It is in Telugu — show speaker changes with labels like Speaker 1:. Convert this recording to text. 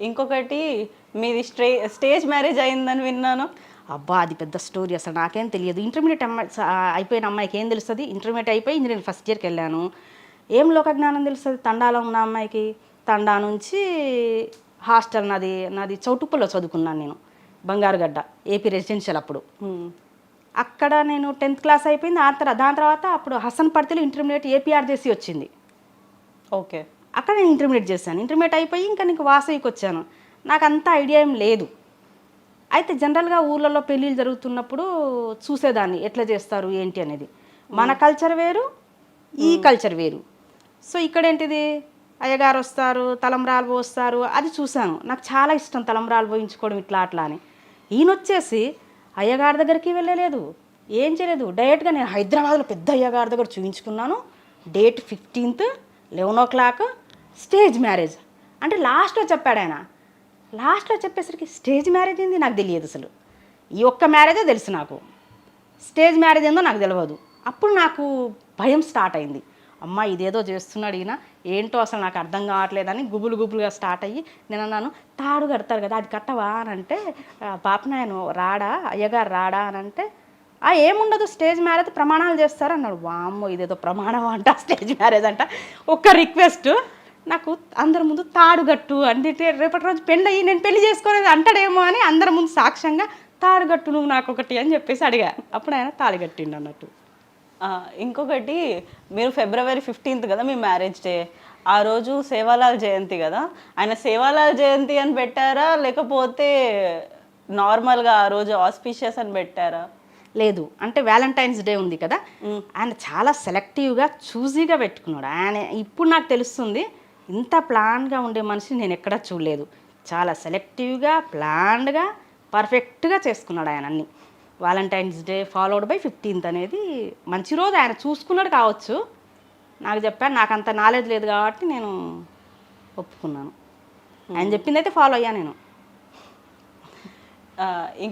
Speaker 1: ఇంకొకటి మీది స్టే స్టేజ్ మ్యారేజ్ అయిందని విన్నాను.
Speaker 2: అబ్బా అది పెద్ద స్టోరీ అసలు నాకేం తెలియదు. ఇంటర్మీడియట్ అమ్మాయి అయిపోయిన అమ్మాయికి ఏం తెలుస్తుంది? ఇంటర్మీడియట్ అయిపోయి ఇంజనీరింగ్ ఫస్ట్ ఇయర్కి వెళ్ళాను. ఏం లోక జ్ఞానం తెలుస్తుంది? తండాలో ఉన్న అమ్మాయికి తండా నుంచి హాస్టల్ నాది నాది చౌటుప్పలో చదువుకున్నాను నేను బంగారుగడ్డ ఏపీ రెసిడెన్షియల్ అప్పుడు. అక్కడ నేను టెన్త్ క్లాస్ అయిపోయింది. ఆ తర్వాత దాని తర్వాత అప్పుడు హసన్ పడితేలో ఇంటర్మీడియట్ ఏపీఆర్జేసీ వచ్చింది.
Speaker 1: ఓకే.
Speaker 2: అక్కడ నేను ఇంటర్మీడియట్ చేశాను. ఇంటర్మీడియట్ అయిపోయి ఇంకా నీకు వాసవికి వచ్చాను. నాకు అంత ఐడియా ఏం లేదు. అయితే జనరల్గా ఊర్లలో పెళ్ళిళ్ళు జరుగుతున్నప్పుడు చూసేదాన్ని. ఎట్లా చేస్తారు ఏంటి అనేది. మన కల్చర్ వేరు ఈ కల్చర్ వేరు. సో ఇక్కడ ఏంటిది అయ్యగారు వస్తారు తలంబ్రాలు పోస్తారు. అది చూశాను. నాకు చాలా ఇష్టం తలంబ్రాలు పోయించుకోవడం ఇట్లా అట్లా అని. ఈయన వచ్చేసి అయ్యగారి దగ్గరికి వెళ్ళలేదు. ఏం చేయలేదు. డైరెక్ట్గా నేను హైదరాబాద్లో పెద్ద అయ్యగారి దగ్గర చూపించుకున్నాను date fifteenth eleven o'clock stage marriage. అంటే లాస్ట్లో చెప్పాడు ఆయన. లాస్ట్లో చెప్పేసరికి స్టేజ్ మ్యారేజ్ ఏంది నాకు తెలియదు అసలు. ఈ ఒక్క మ్యారేజే తెలుసు నాకు. స్టేజ్ మ్యారేజ్ ఏందో నాకు తెలియదు అప్పుడు నాకు భయం స్టార్ట్ అయింది. అమ్మ ఇదేదో చేస్తున్నాడు ఈయన. ఏంటో అసలు నాకు అర్థం కావట్లేదని గుబులు గుబులుగా స్టార్ట్ అయ్యి నేను అన్నాను తాడు కడతారు కదా అది కట్టవా? అని అంటే పాపనాయను రాడా? అయ్యగారు రాడా? అని అంటే ఆ ఏముండదు స్టేజ్ మ్యారేజ్ ప్రమాణాలు చేస్తారు అన్నాడు. వామ్మో ఇదేదో ప్రమాణం అంట స్టేజ్ మ్యారేజ్ అంట. ఒక్క రిక్వెస్ట్ నాకు అందరి ముందు తాడుగట్టు అంటే రేపటి రోజు పెళ్ళి అయ్యి నేను పెళ్ళి చేసుకోలేదు అంటాడేమో అని అందరి ముందు సాక్ష్యంగా తాడుగట్టు నువ్వు నాకు ఒకటి అని చెప్పేసి అడిగా. అప్పుడు ఆయన తాళిగట్టిండు అన్నట్టు.
Speaker 1: ఇంకొకటి మీరు ఫిబ్రవరి ఫిఫ్టీన్త్ కదా మీ మ్యారేజ్ డే. ఆ రోజు సేవాలాల్ జయంతి కదా. ఆయన సేవాలాల్ జయంతి అని పెట్టారా? లేకపోతే నార్మల్గా ఆ రోజు ఆస్పిషియస్ అని పెట్టారా?
Speaker 2: లేదు అంటే వ్యాలంటైన్స్ డే ఉంది కదా. ఆయన చాలా సెలెక్టివ్గా చూజీగా పెట్టుకున్నాడు. ఆయన ఇప్పుడు నాకు తెలుస్తుంది ఇంత ప్లాన్గా ఉండే మనిషి నేను ఎక్కడా చూడలేదు. చాలా సెలెక్టివ్గా ప్లాన్డ్గా పర్ఫెక్ట్గా చేసుకున్నాడు ఆయన అన్ని. Valentine's day followed by fifteenth అనేది మంచి రోజు. ఆయన చూసుకున్నాడు కావచ్చు. నాకు చెప్పాను నాకు అంత నాలెడ్జ్ లేదు కాబట్టి నేను ఒప్పుకున్నాను. ఆయన చెప్పింది అయితే ఫాలో అయ్యా నేను.